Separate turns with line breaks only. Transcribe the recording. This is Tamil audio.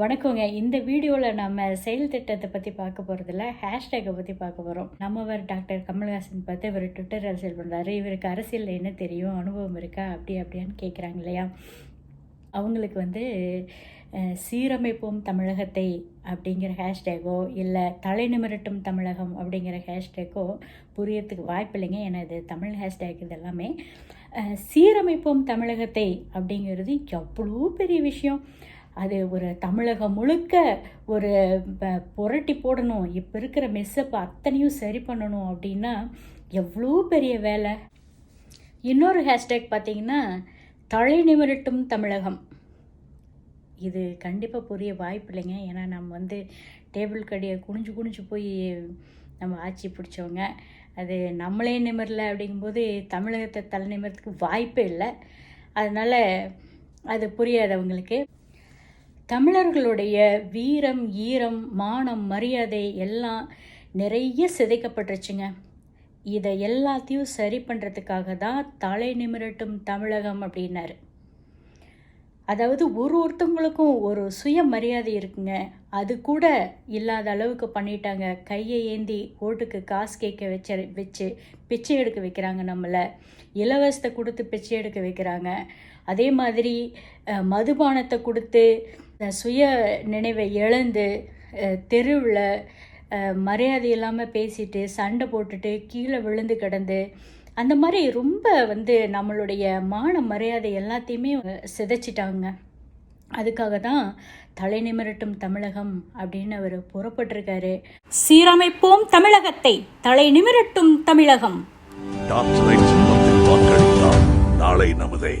வணக்கங்க. இந்த வீடியோவில் நம்ம செயல் திட்டத்தை பற்றி பார்க்க போகிறதுல ஹேஷ்டேக்கை பற்றி பார்க்க போகிறோம் நம்மவர் டாக்டர் கமல்ஹாசன் பார்த்து இவர் ட்விட்டர் அரசியல் பண்ணுறாரு இவருக்கு அரசியலில் என்ன தெரியும்? அனுபவம் இருக்கா? அப்படி அப்படியான்னு கேட்குறாங்க இல்லையா? அவங்களுக்கு வந்து சீரமைப்போம் தமிழகத்தை அப்படிங்கிற ஹேஷ்டேக்கோ இல்லை தலை நிமிரட்டும் தமிழகம் அப்படிங்கிற ஹேஷ்டேக்கோ புரியறதுக்கு வாய்ப்பில்லைங்க ஏன்னா இது தமிழ் ஹேஷ்டேக் இது எல்லாமே சீரமைப்போம் தமிழகத்தை அப்படிங்கிறது எவ்வளோ பெரிய விஷயம். அது ஒரு தமிழகம் முழுக்க ஒரு ப- புரட்டி போடணும். இப்போ இருக்கிற மெஸ்ஸப்பை அத்தனையும் சரி பண்ணணும் அப்படின்னா எவ்வளோ பெரிய வேலை? இன்னொரு ஹேஷ்டேக் பார்த்தீங்கன்னா தலை நிமிரட்டும் தமிழகம். இது கண்டிப்பாக புரிய வாய்ப்பு இல்லைங்க. ஏன்னா நம்ம வந்து டேபிள் கடியை குனிஞ்சு குனிஞ்சு போய் நம்ம ஆட்சி பிடிச்சவங்க. அது நம்மளே நிமிரல அப்படிங்கும்போது தமிழகத்தை தலை நிமிரத்துக்கு வாய்ப்பே இல்லை. அதனால் அது புரியாது அவங்களுக்கு தமிழர்களுடைய வீரம் ஈரம் மானம் மரியாதை எல்லாம் நிறைய சிதைக்கப்பட்டுருச்சுங்க. இதை எல்லாத்தையும் சரி பண்ணுறதுக்காக தான் தலை நிமிரட்டும் தமிழகம் அப்படின்னாரு. அதாவது ஒரு ஒருத்தவங்களுக்கும் ஒரு சுய மரியாதை இருக்குங்க. அது கூட இல்லாத அளவுக்கு பண்ணிட்டாங்க. கையை ஏந்தி ஓட்டுக்கு காசு கேட்க வச்ச வச்சு பிச்சை எடுக்க வைக்கிறாங்க நம்மளை. இலவசத்தை கொடுத்து பிச்சை எடுக்க வைக்கிறாங்க. அதே மாதிரி மதுபானத்தை கொடுத்து சுய நினைவை இழந்து தெருவில் மரியாதை இல்லாமல் பேசிட்டு சண்டை போட்டுட்டு கீழே விழுந்து கிடந்து அந்த மாதிரி ரொம்ப வந்து நம்மளுடைய மான மரியாதை எல்லாத்தையுமே சிதைச்சிட்டாங்க. அதுக்காக தான் தலை நிமிரட்டும் தமிழகம் அப்படின்னு அவர் புறப்பட்டிருக்காரு. சீரமைப்போம் தமிழகத்தை தலை நிமிரட்டும் தமிழகம்.
நாளை நமதே.